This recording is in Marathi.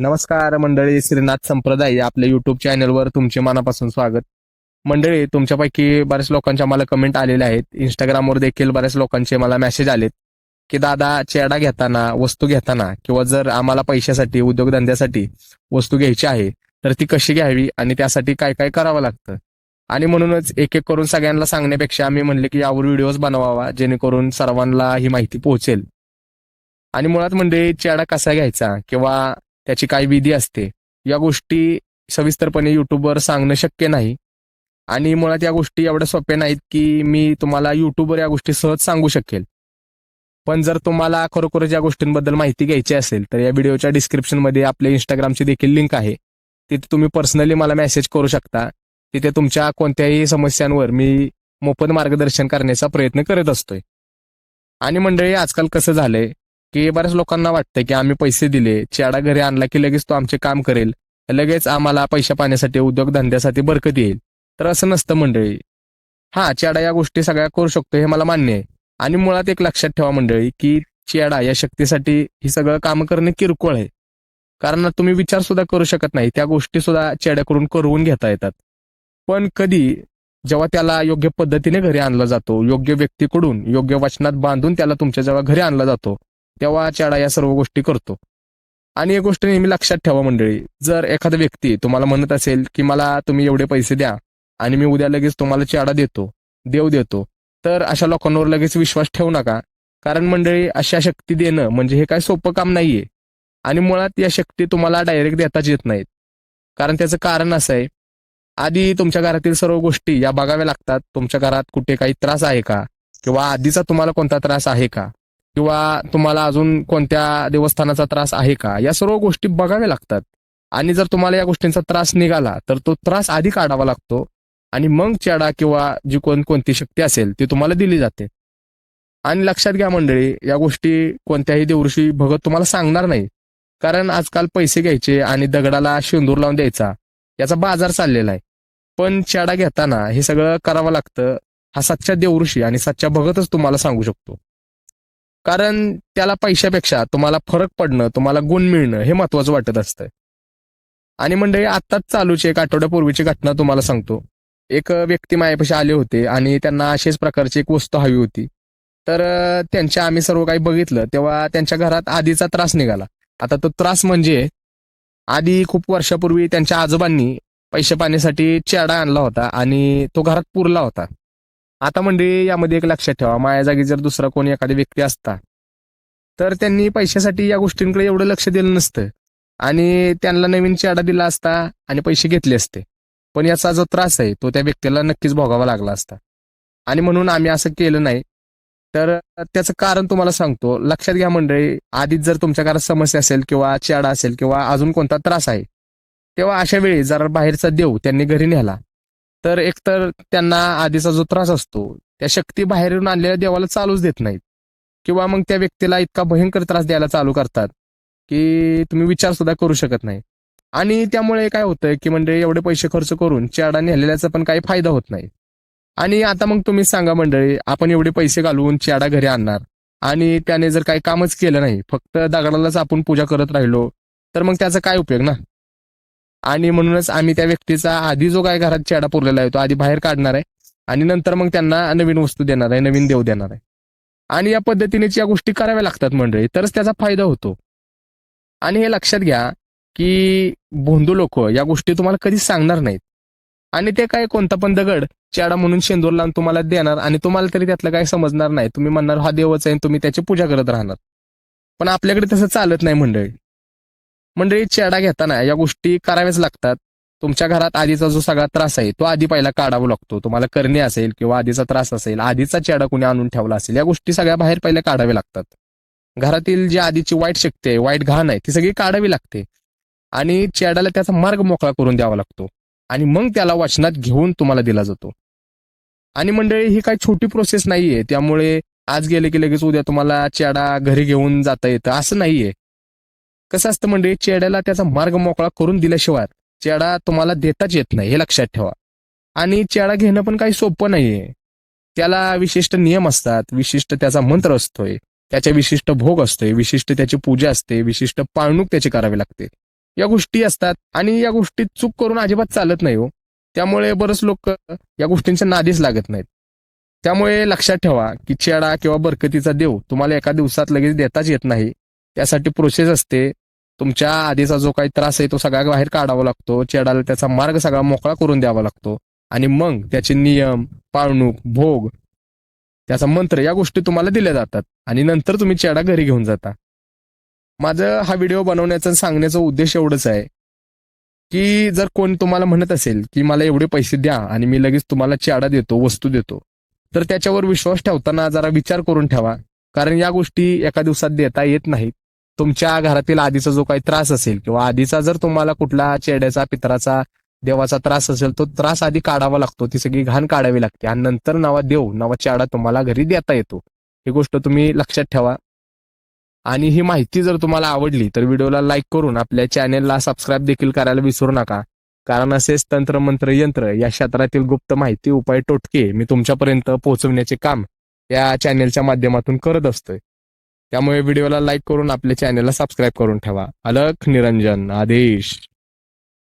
नमस्कार मंडळी श्रीनाथ संप्रदाय या आपल्या युट्यूब चॅनलवर तुमचे मनापासून स्वागत. मंडळी तुमच्यापैकी बऱ्याच लोकांच्या मला कमेंट आलेल्या आहेत. इंस्टाग्रामवर देखील बऱ्याच लोकांचे मला मेसेज आलेत. की दादा चेडा घेताना वस्तू घेताना किंवा जर आम्हाला पैशासाठी उद्योगधंद्यासाठी वस्तू घ्यायची आहे तर ती कशी घ्यावी आणि त्यासाठी काय काय करावं लागतं? आणि म्हणूनच एक एक करून सगळ्यांना सांगण्यापेक्षा आम्ही म्हणले की यावर व्हिडिओज बनवावा जेणेकरून सर्वांना ही माहिती पोहोचेल. आणि मुळात म्हणजे चेडा कसा घ्यायचा किंवा त्याची काय विधी असते या गोष्टी सविस्तरपणे युट्यूबवर सांगणं शक्य नाही. आणि मुळात या गोष्टी एवढ्या सोप्या नाहीत की मी तुम्हाला युट्यूबवर या गोष्टी सहज सांगू शकेल. पण जर तुम्हाला खरोखरच या गोष्टींबद्दल माहिती घ्यायची असेल तर या व्हिडिओच्या डिस्क्रिप्शनमध्ये आपल्या इंस्टाग्रामची देखील लिंक आहे. तिथे तुम्ही पर्सनली मला मेसेज करू शकता. तिथे तुमच्या कोणत्याही समस्यांवर मी मोफत मार्गदर्शन करण्याचा प्रयत्न करत असतोय. आणि मंडळी आजकाल कसं झालंय? की बऱ्याच लोकांना वाटतं की आम्ही पैसे दिले चेडा घरी आणला की लगेच तो आमचे काम करेल लगेच आम्हाला पैसे पाण्यासाठी उद्योगधंद्यासाठी बरकत येईल. तर असं नसतं मंडळी. हा चेडा या गोष्टी सगळ्या करू शकतो हे मला मान्य आहे. आणि मुळात एक लक्षात ठेवा मंडळी की चेडा या शक्तीसाठी ही सगळं काम करणे किरकोळ आहे. कारण तुम्ही विचार सुद्धा करू शकत नाही त्या गोष्टी सुद्धा चेड्याकडून करून घेता येतात. पण कधी जेव्हा त्याला योग्य पद्धतीने घरी आणला जातो योग्य व्यक्तीकडून योग्य वचनात बांधून त्याला तुमच्या जेव्हा घरी आणला जातो तेव्हा चेडा या सर्व गोष्टी करतो. आणि एक गोष्ट नेहमी लक्षात ठेवा मंडळी जर एखादा व्यक्ती तुम्हाला म्हणत असेल की मला तुम्ही एवढे पैसे द्या आणि मी उद्या लगेच तुम्हाला चेडा देतो देव देतो तर अशा लोकांवर लगेच विश्वास ठेवू नका. कारण मंडळी अशा शक्ती देणं म्हणजे हे काय सोपं काम नाहीये. आणि मुळात या शक्ती तुम्हाला डायरेक्ट देताच येत नाहीत. कारण त्याचं कारण असं आहे आधी तुमच्या घरातील सर्व गोष्टी या बघाव्या लागतात. तुमच्या घरात कुठे काही त्रास आहे का? किंवा आधीचा तुम्हाला कोणता त्रास आहे का? किंवा तुम्हाला अजून कोणत्या देवस्थानाचा त्रास आहे का? या सर्व गोष्टी बघाव्या लागतात. आणि जर तुम्हाला या गोष्टींचा त्रास निघाला तर तो त्रास आधी काढावा लागतो. आणि मग चेडा किंवा जी कोण कोणती शक्ती असेल ती तुम्हाला दिली जाते. आणि लक्षात घ्या मंडळी या गोष्टी कोणत्याही देवऋषी भगत तुम्हाला सांगणार नाही. कारण आजकाल पैसे घ्यायचे आणि दगडाला शेंदूर लावून द्यायचा याचा बाजार चाललेला आहे. पण चेडा घेताना हे सगळं करावं लागतं हा सच्चा देवऋषी आणि सच्चा भगतच तुम्हाला सांगू शकतो. कारण त्याला पैशापेक्षा तुम्हाला फरक पडणं तुम्हाला गुण मिळणं हे महत्वाचं वाटत असतं आणि मंडळी आत्ताच चालूची एक आठवड्यापूर्वीची घटना तुम्हाला सांगतो. एक व्यक्ती मायापाशी आले होते आणि त्यांना अशाच प्रकारची एक वस्तू हवी होती. तर त्यांच्या आम्ही सर्व काही बघितलं तेव्हा त्यांच्या घरात आधीचा त्रास निघाला. आता तो त्रास म्हणजे आधी खूप वर्षापूर्वी त्यांच्या आजोबांनी पैसे पाण्यासाठी चेडा आणला होता आणि तो घरात पुरला होता. आता म्हणजे यामध्ये एक लक्षात ठेवा. माझ्या जागी जर दुसरा कोणी एखादा व्यक्ती असता तर त्यांनी पैशासाठी या गोष्टींकडे एवढं लक्ष दिलं नसतं. आणि त्यांना नवीन चेडा दिला असता आणि पैसे घेतले असते. पण याचा जो त्रास आहे तो त्या व्यक्तीला नक्कीच भोगावा लागला असता. आणि म्हणून आम्ही असं केलं नाही. तर त्याचं कारण तुम्हाला सांगतो. लक्षात घ्या मंडळी आधीच जर तुमच्या घरात समस्या असेल किंवा चेडा असेल किंवा अजून कोणता त्रास आहे तेव्हा अशा वेळी जर बाहेरचा देव त्यांनी घरी नेला. तर एकतर त्यांना आधीचा जो त्रास असतो त्या शक्ती बाहेरून आणलेल्या देवाला चालूच देत नाहीत. किंवा मग त्या व्यक्तीला इतका भयंकर त्रास द्यायला चालू करतात की तुम्ही विचार सुद्धा करू शकत नाही. आणि त्यामुळे काय होतंय की म्हणजे एवढे पैसे खर्च करून चेडा नेलेल्याचा पण काही फायदा होत नाही. आणि आता मग तुम्ही सांगा मंडळी आपण एवढे पैसे घालवून चेडा घरी आणणार. आणि त्याने जर काही कामच केलं नाही फक्त दगडालाच आपण पूजा करत राहिलो तर मग त्याचा काय उपयोग ना? आणि म्हणूनच आम्ही त्या व्यक्तीचा आधी जो काय घरात चेडा पुरलेला आहे तो आधी बाहेर काढणार आहे. आणि नंतर मग त्यांना नवीन वस्तू देणार आहे नवीन देव देणार आहे. आणि या पद्धतीनेच या गोष्टी कराव्या लागतात मंडळी तरच त्याचा फायदा होतो. आणि हे लक्षात घ्या की भोंदू लोक या गोष्टी तुम्हाला कधीच सांगणार नाहीत. आणि ते काय कोणता पण दगड चेडा म्हणून शेंदूर लावून तुम्हाला देणार आणि तुम्हाला तरी त्यातलं काही समजणार नाही. तुम्ही म्हणणार हा देवच आहे तुम्ही त्याची पूजा करत राहणार. पण आपल्याकडे तसं चालत नाही मंडळी. मंडळी चेडा घेताना या गोष्टी कराव्याच लागतात. तुमच्या घरात आधीचा जो सगळा त्रास आहे तो आधी पहिला काढावा लागतो. तुम्हाला करणे असेल किंवा आधीचा त्रास असेल आधीचा चेडा कुणी आणून ठेवला असेल या गोष्टी सगळ्या बाहेर पहिले काढाव्या लागतात. घरातील जी आधीची वाईट शक्ती आहे वाईट घाण आहे ती सगळी काढावी लागते. आणि चेडाला त्याचा मार्ग मोकळा करून द्यावा लागतो. आणि मग त्याला वचनात घेऊन तुम्हाला दिला जातो. आणि मंडळी ही काही छोटी प्रोसेस नाहीये. त्यामुळे आज गेले की लगेच उद्या तुम्हाला चेडा घरी घेऊन जाता येतं असं नाहीये. कसं असतं म्हणजे चेड्याला त्याचा मार्ग मोकळा करून दिल्याशिवाय चेडा तुम्हाला देताच येत नाही हे लक्षात ठेवा. आणि चेडा घेणं पण काही सोपं नाहीये. त्याला विशिष्ट नियम असतात विशिष्ट त्याचा मंत्र असतोय त्याच्या विशिष्ट भोग असतोय विशिष्ट त्याची पूजा असते विशिष्ट पाळणूक त्याची करावी लागते. या गोष्टी असतात आणि या गोष्टी चूक करून अजिबात चालत नाही हो. त्यामुळे बरेच लोक या गोष्टींच्या नादीच लागत नाहीत. त्यामुळे लक्षात ठेवा की चेडा किंवा बरकतीचा देव तुम्हाला एका दिवसात लगेच देताच येत नाही. त्यासाठी प्रोसेस असते. तुमच्या आधीचा जो काही त्रास आहे तो सगळा बाहेर काढावा लागतो. चेडाला त्याचा मार्ग सगळा मोकळा करून द्यावा लागतो. आणि मग त्याचे नियम पाळणूक भोग त्याचा मंत्र या गोष्टी तुम्हाला दिल्या जातात. आणि नंतर तुम्ही चेडा घरी घेऊन जाता. माझं हा व्हिडिओ बनवण्याचा सांगण्याचा उद्देश एवढंच आहे की जर कोण तुम्हाला म्हणत असेल की मला एवढे पैसे द्या आणि मी लगेच तुम्हाला चेडा देतो वस्तू देतो तर त्याच्यावर विश्वास ठेवताना जरा विचार करून ठेवा. कारण या गोष्टी एका दिवसात देता येत नाहीत. तुमच्या घरातील आधीचा जो काही त्रास असेल किंवा आधीचा जर तुम्हाला कुठला चेड्याचा पित्राचा देवाचा त्रास असेल तो त्रास आधी काढावा लागतो. ती सगळी घाण काढावी लागते. आणि नंतर नवा देव नवा चाडा तुम्हाला घरी देता येतो. ही गोष्ट तुम्ही लक्षात ठेवा. आणि ही माहिती जर तुम्हाला आवडली तर व्हिडिओला लाईक करून आपल्या चॅनेलला सबस्क्राईब देखील करायला विसरू नका. कारण असेच तंत्र मंत्र यंत्र या क्षेत्रातील गुप्त माहिती उपाय टोटके मी तुमच्यापर्यंत पोहोचवण्याचे काम या चॅनेलच्या माध्यमातून करत असतोय. त्यामुळे व्हिडिओला लाईक करून आपल्या चॅनेलला सबस्क्राईब करून ठेवा. अलख निरंजन आदेश.